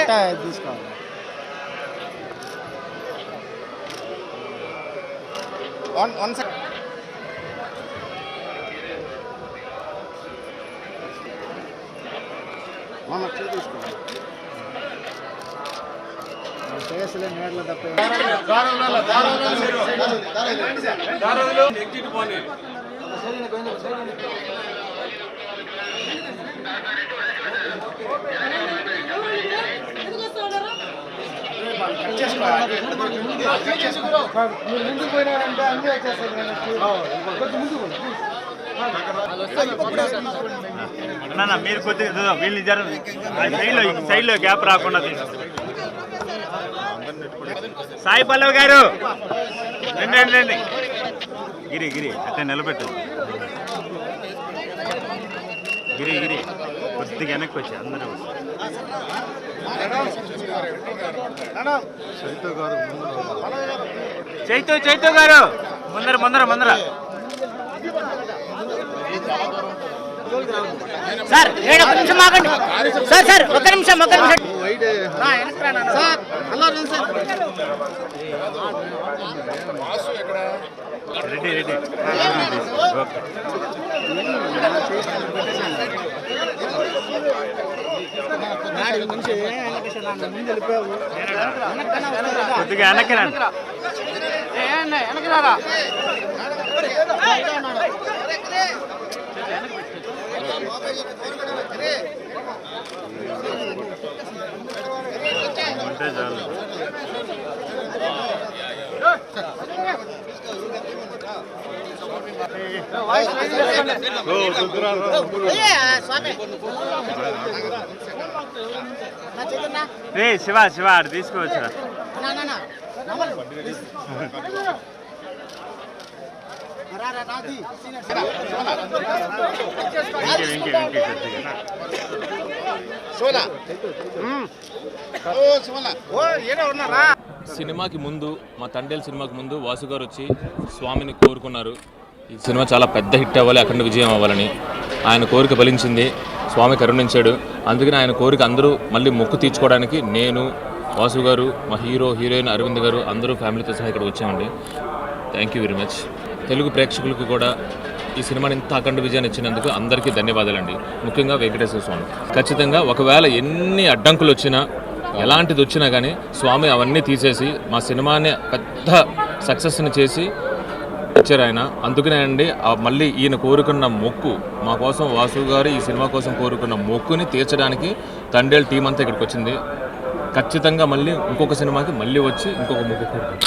ఎట్టా తీసుకోవాలి. One one second తీసుకో. మీరు ముందుకు పోయినారంటే అన్నీ వచ్చేస్తాయి కొంచెం ముందుకు మీరు కొద్దిగా వీళ్ళు జరగదు సైడ్లో సైడ్లో గ్యాప్ రాకుండా సాయి పల్లవి గారు! రండి రండి గిరి గిరి అక్కడ నిలబెట్టు. గిరి గిరి. కొద్దిగా వెనక్కి వచ్చి అందరూ. చైతు చైతు గారు ముందర ముందర ముందర. సార్ ఏడు ఒక నిమిషం ఆగండి. సార్ సార్ ఒక నిమిషం ఒక నిమిషం. సార్ హలో రండి సార్. Ready ready. ఓకే. నాడు నుంచి వెంకటేశ్వర వెనక్కి ఉంటే చాలు రా. శివ శివ ఆడ ఉన్నారా? సినిమాకి ముందు మా తండేల్ సినిమాకి ముందు వాసు గారు వచ్చి స్వామిని కోరుకున్నారు. ఈ సినిమా చాలా పెద్ద హిట్ అవ్వాలి అఖండ విజయం అవ్వాలని. ఆయన కోరిక ఫలించింది స్వామి కరుణించాడు. అందుకని ఆయన కోరిక అందరూ మళ్ళీ మొక్కు తీర్చుకోవడానికి నేను వాసు గారు మా హీరో హీరోయిన్ అరవింద్ గారు అందరూ ఫ్యామిలీతో సహా ఇక్కడ వచ్చామండి. Thank you very much Telugu ప్రేక్షకులకు కూడా ఈ సినిమాని ఇంత అఖండ విజయాన్ని ఇచ్చినందుకు అందరికీ ధన్యవాదాలండి. ముఖ్యంగా వెంకటేశ్వర స్వామి. ఖచ్చితంగా ఒకవేళ ఎన్ని అడ్డంకులు వచ్చినా ఎలాంటిది వచ్చినా కానీ స్వామి అవన్నీ తీసేసి మా సినిమాని పెద్ద సక్సెస్ని చేసి ఇచ్చారు ఆయన. అందుకనే అండి మళ్ళీ ఈయన కోరుకున్న మొక్కు మా కోసం వాసు గారు ఈ సినిమా కోసం కోరుకున్న మొక్కుని తీర్చడానికి తండేల్ టీం అంతా ఇక్కడికి వచ్చింది. ఖచ్చితంగా మళ్ళీ ఇంకొక సినిమాకి మళ్ళీ వచ్చి ఇంకొక మొక్కు కోరుకుంటాం.